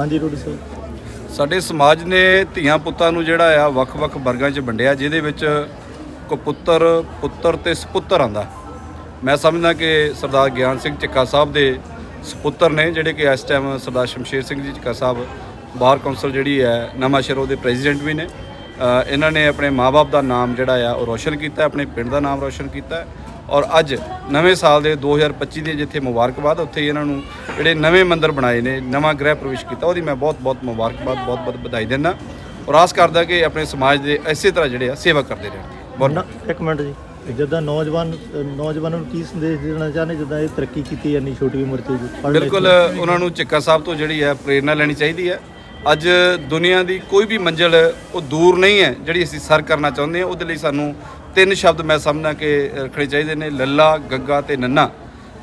ਹਾਂਜੀ ਰੋਡੀ ਸਾਹਿਬ ਸਾਡੇ ਸਮਾਜ ਨੇ ਧੀਆਂ ਪੁੱਤਾਂ ਨੂੰ ਜਿਹੜਾ ਆ ਵੱਖ-ਵੱਖ ਵਰਗਾਂ 'ਚ ਵੰਡਿਆ, ਜਿਹਦੇ ਵਿੱਚ ਕਪੁੱਤਰ ਪੁੱਤਰ ਤੇ ਸੁਪੁੱਤਰ ਆਂਦਾ। ਮੈਂ ਸਮਝਦਾ ਕਿ ਸਰਦਾਰ ਗਿਆਨ ਸਿੰਘ ਚੱਕਾ ਸਾਹਿਬ ਦੇ ਸੁਪੁੱਤਰ ਨੇ, ਜਿਹੜੇ ਕਿ ਇਸ ਟਾਈਮ ਸਰਦਾਰ ਸ਼ਮਸ਼ੇਰ ਸਿੰਘ ਜੀ ਚੱਕਾ ਸਾਹਿਬ, ਬਾਰ ਕੌਂਸਲ ਜਿਹੜੀ ਹੈ, ਨਵਾਂ ਸ਼ਹਿਰ ਉਹਦੇ ਪ੍ਰੈਜ਼ੀਡੈਂਟ ਵੀ ਨੇ। ਇਹਨਾਂ ਨੇ ਆਪਣੇ ਮਾਪੇ ਦਾ ਨਾਮ ਜਿਹੜਾ ਆ, ਉਹ ਰੋਸ਼ਨ ਕੀਤਾ, ਆਪਣੇ ਪਿੰਡ ਦਾ ਨਾਮ ਰੋਸ਼ਨ ਕੀਤਾ। ਔਰ ਅੱਜ ਨਵੇਂ ਸਾਲ ਦੇ 2025 ਦੇ ਜਿੱਥੇ ਮੁਬਾਰਕਬਾਦ ਉੱਥੇ ਇਹਨਾਂ ਨੂੰ ਜਿਹੜੇ ਨਵੇਂ ਮੰਦਿਰ ਬਣਾਏ ਨੇ ਨਵਾਂ ਗ੍ਰਹਿ ਪ੍ਰਵੇਸ਼ ਕੀਤਾ ਉਹਦੀ ਮੈਂ ਬਹੁਤ ਬਹੁਤ ਮੁਬਾਰਕਬਾਦ ਬਹੁਤ ਬਹੁਤ ਵਧਾਈ ਦਿੰਦਾ ਔਰ ਆਸ ਕਰਦਾ ਕਿ ਆਪਣੇ ਸਮਾਜ ਦੇ ਇਸੇ ਤਰ੍ਹਾਂ ਜਿਹੜੇ ਆ ਸੇਵਾ ਕਰਦੇ ਰਹਿਣ। ਇੱਕ ਮਿੰਟ ਜੀ। ਜਿੱਦਾਂ ਨੌਜਵਾਨ ਨੌਜਵਾਨਾਂ ਨੂੰ ਕੀ ਸੰਦੇਸ਼ ਦੇਣਾ ਚਾਹੁੰਦੇ ਜਿੱਦਾਂ ਇਹ ਤਰੱਕੀ ਕੀਤੀ ਇੰਨੀ ਛੋਟੀ ਉਮਰ 'ਚ ਬਿਲਕੁਲ ਉਹਨਾਂ ਨੂੰ ਚੱਕਾ ਸਾਹਿਬ ਤੋਂ ਜਿਹੜੀ ਹੈ ਪ੍ਰੇਰਣਾ ਲੈਣੀ ਚਾਹੀਦੀ ਹੈ। ਅੱਜ ਦੁਨੀਆ ਦੀ ਕੋਈ ਵੀ ਮੰਜ਼ਲ ਉਹ ਦੂਰ ਨਹੀਂ ਹੈ ਜਿਹੜੀ ਅਸੀਂ ਸਰ ਕਰਨਾ ਚਾਹੁੰਦੇ ਹਾਂ ਉਹਦੇ ਲਈ ਸਾਨੂੰ ਤਿੰਨ ਸ਼ਬਦ ਮੈਂ ਸਮਝਦਾ ਕਿ ਰੱਖਣੇ ਚਾਹੀਦੇ ਨੇ ਲੱਲਾ ਗੱਗਾ ਤੇ ਨੰਨਾ।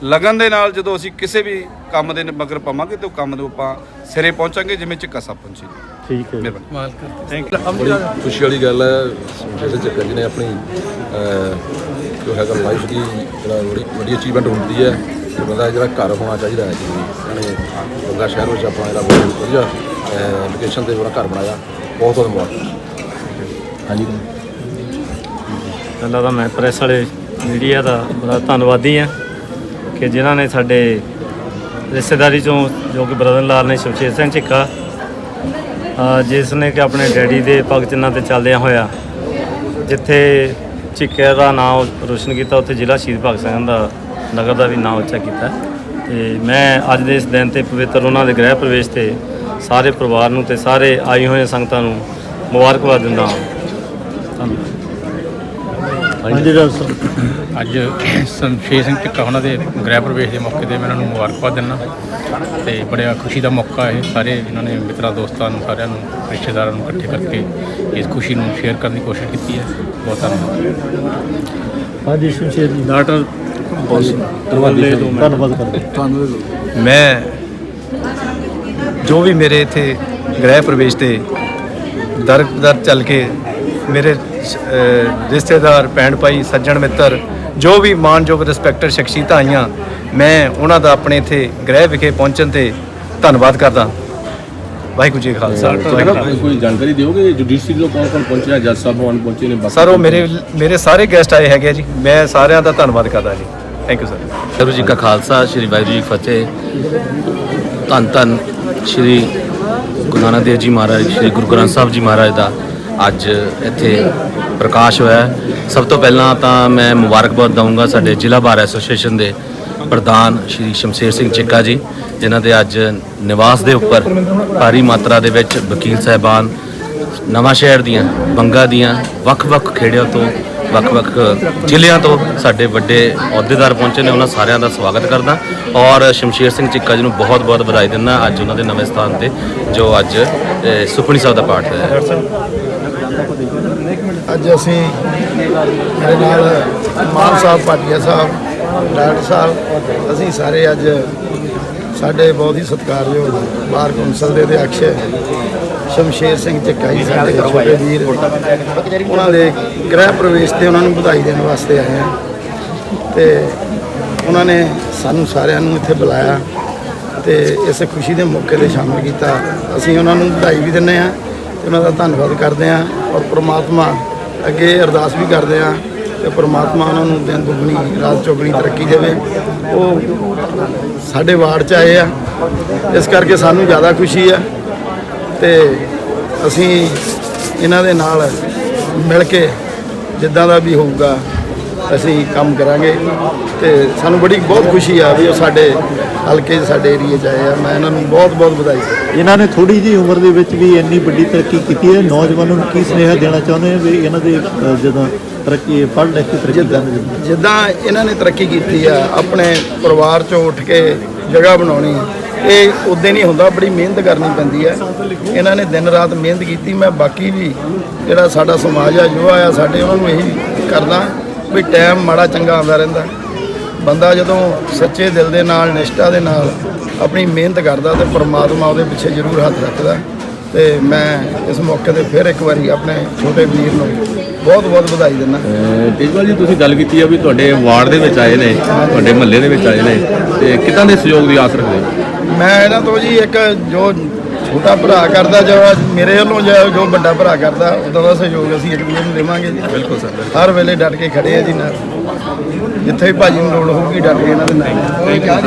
ਲਗਨ ਦੇ ਨਾਲ ਜਦੋਂ ਅਸੀਂ ਕਿਸੇ ਵੀ ਕੰਮ ਦੇ ਮਗਰ ਪਾਵਾਂਗੇ ਤੇ ਉਹ ਕੰਮ ਨੂੰ ਆਪਾਂ ਸਿਰੇ ਪਹੁੰਚਾਂਗੇ ਜਿਵੇਂ ਚੱਕਾ ਸਾਹਿਬ ਪਹੁੰਚੀ। ਠੀਕ ਹੈ। ਮਿਹਰਬਾਨੀ। ਖੁਸ਼ੀ ਵਾਲੀ ਗੱਲ ਹੈ ਜਿਹੜੇ ਚੱਕਰ ਜੀ ਨੇ ਆਪਣੀ ਜੋ ਹੈਗਾ ਲਾਈਫ ਦੀ ਜਿਹੜਾ ਬੜੀ ਵੱਡੀ ਅਚੀਵਮੈਂਟ ਹੁੰਦੀ ਹੈ ਤੇ ਬੰਦਾ ਜਿਹੜਾ ਘਰ ਹੋਣਾ ਚਾਹੀਦਾ ਹੈ ਜੀ ਉਹਨੇ ਬੰਗਾ ਸ਼ਹਿਰ ਵਿੱਚ ਆਪਣਾ ਜਿਹੜਾ ਬਹੁਤ ਵਧੀਆ ਲੋਕੇਸ਼ਨ ਤੇ ਆਪਣਾ ਘਰ ਬਣਾਇਆ ਬਹੁਤ ਬਹੁਤ ਮੁਬਾਰਕ। ਹਾਂਜੀ। ਪਹਿਲਾਂ ਤਾਂ ਮੈਂ ਪ੍ਰੈਸ ਵਾਲੇ ਮੀਡੀਆ ਦਾ ਬੜਾ ਧੰਨਵਾਦੀ ਹਾਂ ਕਿ ਜਿਨ੍ਹਾਂ ਨੇ ਸਾਡੇ ਰਿਸ਼ਤੇਦਾਰੀ ਚੋਂ ਜੋ ਕਿ ਬ੍ਰਦਰ ਲਾਲ ਨੇ ਸ਼ਮਸ਼ੇਰ ਸਿੰਘ ਝਿੱਕਾ ਜਿਸ ਨੇ ਕਿ ਆਪਣੇ ਡੈਡੀ ਦੇ ਪਗ ਚਿੰਨ੍ਹਾਂ ਤੇ ਚੱਲਦਿਆਂ ਹੋਇਆ ਜਿੱਥੇ ਝਿੱਕੇ ਦਾ ਨਾਮ ਰੋਸ਼ਨ ਕੀਤਾ, ਉੱਥੇ ਜ਼ਿਲ੍ਹਾ ਸ਼ਹੀਦ ਭਗਤ ਸਿੰਘ ਦਾ ਨਗਰ ਦਾ ਵੀ ਨਾਮ ਉੱਚਾ ਕੀਤਾ। ਤੇ ਮੈਂ ਅੱਜ ਦੇ ਇਸ ਦਿਨ ਤੇ ਪਵਿੱਤਰ ਉਹਨਾਂ ਦੇ ਗ੍ਰਹਿ ਪ੍ਰਵੇਸ਼ ਤੇ ਸਾਰੇ ਪਰਿਵਾਰ ਨੂੰ ਤੇ ਸਾਰੇ ਆਈ ਹੋਏ ਸੰਗਤਾਂ ਨੂੰ ਮੁਬਾਰਕਬਾਦ ਦਿੰਦਾ ਹਾਂ। ਧੰਨਵਾਦ। ਹਾਂਜੀ ਡਾਕਟਰ ਅੱਜ ਸ਼ਮਸ਼ੇਰ ਸਿੰਘ ਝਿੱਕਾ ਉਹਨਾਂ ਦੇ ਗ੍ਰਹਿ ਪ੍ਰਵੇਸ਼ ਦੇ ਮੌਕੇ ਤੇ ਮੈਂ ਉਹਨਾਂ ਨੂੰ ਮੁਬਾਰਕਬਾਦ ਦਿੰਦਾ ਤੇ ਬੜਿਆ ਖੁਸ਼ੀ ਦਾ ਮੌਕਾ ਹੈ ਸਾਰੇ ਇਹਨਾਂ ਨੇ ਮਿੱਤਰਾਂ ਦੋਸਤਾਂ ਨੂੰ ਸਾਰਿਆਂ ਨੂੰ ਰਿਸ਼ਤੇਦਾਰਾਂ ਨੂੰ ਇਕੱਠੇ ਕਰਕੇ ਇਸ ਖੁਸ਼ੀ ਨੂੰ ਸ਼ੇਅਰ ਕਰਨ ਦੀ ਕੋਸ਼ਿਸ਼ ਕੀਤੀ ਹੈ। ਬਹੁਤ ਧੰਨਵਾਦ। ਹਾਂਜੀ ਜੀ। ਡਾਕਟਰ ਧੰਨਵਾਦ ਕਰਦੇ ਮੈਂ ਜੋ ਵੀ ਮੇਰੇ ਇੱਥੇ ਗ੍ਰਹਿ ਪ੍ਰਵੇਸ਼ ਤੇ ਦਰ ਦਰ ਚੱਲ ਕੇ ਮੇਰੇ ਰਿਸ਼ਤੇਦਾਰ ਭੈਣ ਭਾਈ ਸੱਜਣ ਮਿੱਤਰ ਜੋ ਵੀ ਮਾਨਯੋਗ ਰਿਸਪੈਕਟਡ ਸ਼ਖਸੀਅਤਾਂ ਆਈਆਂ ਮੈਂ ਉਹਨਾਂ ਦਾ ਆਪਣੇ ਇੱਥੇ ਗ੍ਰਹਿ ਵਿਖੇ ਪਹੁੰਚਣ ਤੇ ਧੰਨਵਾਦ ਕਰਦਾ ਵਾਹਿਗੁਰੂ ਜੀ ਕਾ ਖਾਲਸਾ। ਕੋਈ ਜਾਣਕਾਰੀ ਦਿਓਗੇ ਜੁਡੀਸ਼ਰੀ ਤੋਂ ਕੌਣ ਕੌਣ ਪਹੁੰਚਿਆ ਜੱਜ ਸਾਹਿਬ ਨੂੰ ਪਹੁੰਚੇ ਨੇ ਸਰ ਉਹ ਮੇਰੇ ਮੇਰੇ ਸਾਰੇ ਗੈਸਟ ਆਏ ਹੈਗੇ ਆ ਜੀ। ਮੈਂ ਸਾਰਿਆਂ ਦਾ ਧੰਨਵਾਦ ਕਰਦਾ ਜੀ। Thank you sir Waheguru ji ਕਾ ਖਾਲਸਾ ਸ੍ਰੀ ਵਾਹਿਗੁਰੂ ਜੀ ਫਤਿਹ। ਧੰਨ ਧੰਨ ਸ੍ਰੀ ਗੁਰੂ ਨਾਨਕ ਦੇਵ ਜੀ ਮਹਾਰਾਜ ਸ੍ਰੀ ਗੁਰੂ ਗ੍ਰੰਥ ਸਾਹਿਬ ਜੀ ਮਹਾਰਾਜ ਦਾ ਅੱਜ ਇੱਥੇ ਪ੍ਰਕਾਸ਼ ਹੋਇਆ ਸਭ ਤੋਂ ਪਹਿਲਾਂ ਤਾਂ ਮੈਂ ਮੁਬਾਰਕਬਾਦ ਦਊਂਗਾ ਸਾਡੇ ਜ਼ਿਲ੍ਹਾ ਬਾਰ ਐਸੋਸੀਏਸ਼ਨ ਦੇ ਪ੍ਰਧਾਨ ਸ੍ਰੀ ਸ਼ਮਸ਼ੇਰ ਸਿੰਘ ਚਿੱਕਾ ਜੀ ਜਿਨ੍ਹਾਂ ਦੇ ਅੱਜ ਨਿਵਾਸ ਦੇ ਉੱਪਰ ਭਾਰੀ ਮਾਤਰਾ ਦੇ ਵਿੱਚ ਵਕੀਲ ਸਾਹਿਬਾਨ ਨਵਾਂ ਸ਼ਹਿਰ ਦੀਆਂ ਬੰਗਾ ਦੀਆਂ ਵੱਖ-ਵੱਖ ਖੇੜਿਆਂ ਤੋਂ ਵੱਖ-ਵੱਖ ਜ਼ਿਲ੍ਹਿਆਂ ਤੋਂ ਸਾਡੇ ਵੱਡੇ ਅਹੁਦੇਦਾਰ ਪਹੁੰਚੇ ਨੇ। ਉਹਨਾਂ ਸਾਰਿਆਂ ਦਾ ਸਵਾਗਤ ਕਰਦਾ ਔਰ ਸ਼ਮਸ਼ੀਰ ਸਿੰਘ ਚਿੱਕਾ ਜੀ ਨੂੰ ਬਹੁਤ-ਬਹੁਤ ਵਧਾਈ ਦਿੰਦਾ। ਅੱਜ ਉਹਨਾਂ ਦੇ ਨਵੇਂ ਸਥਾਨ ਤੇ ਜੋ ਅੱਜ ਅਹ, ਸਾਹਿਬ ਦਾ ਪਾਠ ਹੈ। ਅੱਜ ਅਸੀਂ ਮੇਰੇ ਨਾਲ ਮਾਨ ਸਾਹਿਬ, ਭਾਟੀਆ ਸਾਹਿਬ, ਡਾਕਟਰ ਸਾਹਿਬ, ਅਸੀਂ ਸਾਰੇ ਅੱਜ ਸਾਡੇ ਬਹੁਤ ਹੀ ਸਤਿਕਾਰਯੋਗ ਬਾਰ ਕੌਂਸਲ ਦੇ ਅਧਿਕਸ਼ ਸ਼ਮਸ਼ੇਰ ਸਿੰਘ ਚੱਕਾ ਜੀ ਸਾਡੇ ਛੋਟੇ ਵੀਰ। ਉਹਨਾਂ ਦੇ ਗ੍ਰਹਿ ਪ੍ਰਵੇਸ਼ ਤੇ ਉਹਨਾਂ ਨੂੰ ਵਧਾਈ ਦੇਣ ਵਾਸਤੇ ਆਏ ਹਾਂ। ਤੇ ਉਹਨਾਂ ਨੇ ਸਾਨੂੰ ਸਾਰਿਆਂ ਨੂੰ ਇੱਥੇ ਬੁਲਾਇਆ ਤੇ ਇਸ ਖੁਸ਼ੀ ਦੇ ਮੌਕੇ ਤੇ ਸ਼ਾਮਲ ਕੀਤਾ। ਅਸੀਂ ਉਹਨਾਂ ਨੂੰ ਵਧਾਈ ਵੀ ਦਿੰਦੇ ਹਾਂ। ਉਹਨਾਂ ਦਾ ਧੰਨਵਾਦ ਕਰਦੇ ਹਾਂ ਔਰ ਪ੍ਰਮਾਤਮਾ ਅੱਗੇ ਅਰਦਾਸ ਵੀ ਕਰਦੇ ਹਾਂ ਕਿ ਪ੍ਰਮਾਤਮਾ ਉਹਨਾਂ ਨੂੰ ਦਿਨ ਦੁਗਣੀ, ਰਾਤ ਚੌਗਣੀ ਤਰੱਕੀ ਦੇਵੇ। ਉਹ ਸਾਡੇ ਵਾਰਡ 'ਚ ਆਏ ਆ। ਇਸ ਕਰਕੇ ਸਾਨੂੰ ਜ਼ਿਆਦਾ ਖੁਸ਼ੀ ਆ ਤੇ ਅਸੀਂ ਇਹਨਾਂ ਦੇ ਨਾਲ ਮਿਲ ਕੇ ਜਿੱਦਾਂ ਦਾ ਵੀ ਹੋਊਗਾ ਅਸੀਂ ਕੰਮ ਕਰਾਂਗੇ ਤੇ ਸਾਨੂੰ ਬੜੀ ਬਹੁਤ ਖੁਸ਼ੀ ਆ ਵੀ ਉਹ ਸਾਡੇ ਹਲਕੇ ਸਾਡੇ ਏਰੀਏ 'ਚ ਆਏ ਆ। ਮੈਂ ਇਹਨਾਂ ਨੂੰ ਬਹੁਤ ਬਹੁਤ ਵਧਾਈ ਇਹਨਾਂ ਨੇ ਥੋੜੀ ਜਿਹੀ ਉਮਰ ਦੇ ਵਿੱਚ ਵੀ ਇੰਨੀ ਵੱਡੀ ਤਰੱਕੀ ਕੀਤੀ ਹੈ। ਨੌਜਵਾਨਾਂ ਨੂੰ ਕੀ ਸੁਨੇਹਾ ਦੇਣਾ ਚਾਹੁੰਦੇ ਹੋ ਵੀ ਇਹਨਾਂ ਦੇ ਜਦੋਂ ਤਰੱਕੀ ਪੜ੍ਹ ਲਿਖ ਕੇ ਤਰੱਕੀ ਜਿੱਦਾਂ ਕਰਨ ਜਿੱਦਾਂ ਇਹਨਾਂ ਨੇ ਤਰੱਕੀ ਕੀਤੀ ਆ ਆਪਣੇ ਪਰਿਵਾਰ 'ਚੋਂ ਉੱਠ ਕੇ ਜਗ੍ਹਾ ਬਣਾਉਣੀ ਇਹ ਉਦੋਂ ਨਹੀਂ ਹੁੰਦਾ ਬੜੀ ਮਿਹਨਤ ਕਰਨੀ ਪੈਂਦੀ ਹੈ। ਇਹਨਾਂ ਨੇ ਦਿਨ ਰਾਤ ਮਿਹਨਤ ਕੀਤੀ ਮੈਂ ਬਾਕੀ ਵੀ ਜਿਹੜਾ ਸਾਡਾ ਸਮਾਜ ਆ ਯੁਵਾ ਆ ਸਾਡੇ ਉਹਨਾਂ ਨੂੰ ਇਹੀ ਕਰਦਾ। ਵੀ ਟਾਈਮ ਮਾੜਾ ਚੰਗਾ ਆਉਂਦਾ ਰਹਿੰਦਾ ਬੰਦਾ ਜਦੋਂ ਸੱਚੇ ਦਿਲ ਦੇ ਨਾਲ ਨਿਸ਼ਠਾ ਦੇ ਨਾਲ ਆਪਣੀ ਮਿਹਨਤ ਕਰਦਾ ਤੇ ਪ੍ਰਮਾਤਮਾ ਉਹਦੇ ਪਿੱਛੇ ਜ਼ਰੂਰ ਹੱਥ ਰੱਖਦਾ ਤੇ ਮੈਂ ਇਸ ਮੌਕੇ ਤੇ ਫਿਰ ਇੱਕ ਵਾਰੀ ਆਪਣੇ ਛੋਟੇ ਵੀਰ ਨੂੰ ਬਹੁਤ ਬਹੁਤ ਵਧਾਈ ਦਿੰਦਾ ਤੇਜਵਾਲ ਜੀ ਤੁਸੀਂ ਗੱਲ ਕੀਤੀ ਆ ਵੀ ਤੁਹਾਡੇ ਵਾਰਡ ਦੇ ਵਿੱਚ ਆਏ ਨੇ ਤੁਹਾਡੇ ਮਹੱਲੇ ਦੇ ਵਿੱਚ ਆਏ ਨੇ ਤੇ ਕਿੱਦਾਂ ਦੇ ਸਹਿਯੋਗ ਦੀ ਆਸ ਰੱਖਦੇ? ਮੈਂ ਇਹਨਾਂ ਤੋਂ ਜੀ ਇੱਕ ਜੋ ਛੋਟਾ ਭਰਾ ਕਰਦਾ ਜੋ ਮੇਰੇ ਵੱਲੋਂ ਜੋ ਵੱਡਾ ਭਰਾ ਕਰਦਾ ਉਦੋਂ ਦਾ ਸਹਿਯੋਗ ਅਸੀਂ ਇੱਕ ਦੂਜੇ ਨੂੰ ਦੇਵਾਂਗੇ ਜੀ। ਬਿਲਕੁਲ ਸਰ ਹਰ ਵੇਲੇ ਡਟ ਕੇ ਖੜੇ ਆ ਜੀ ਨਾਲ। ਜਿੱਥੇ ਵੀ ਭਾਜੀ ਨੂੰ ਲੋੜ ਹੋਊਗੀ ਡਟ ਕੇ ਇਹਨਾਂ ਦੇ ਨਾਲ।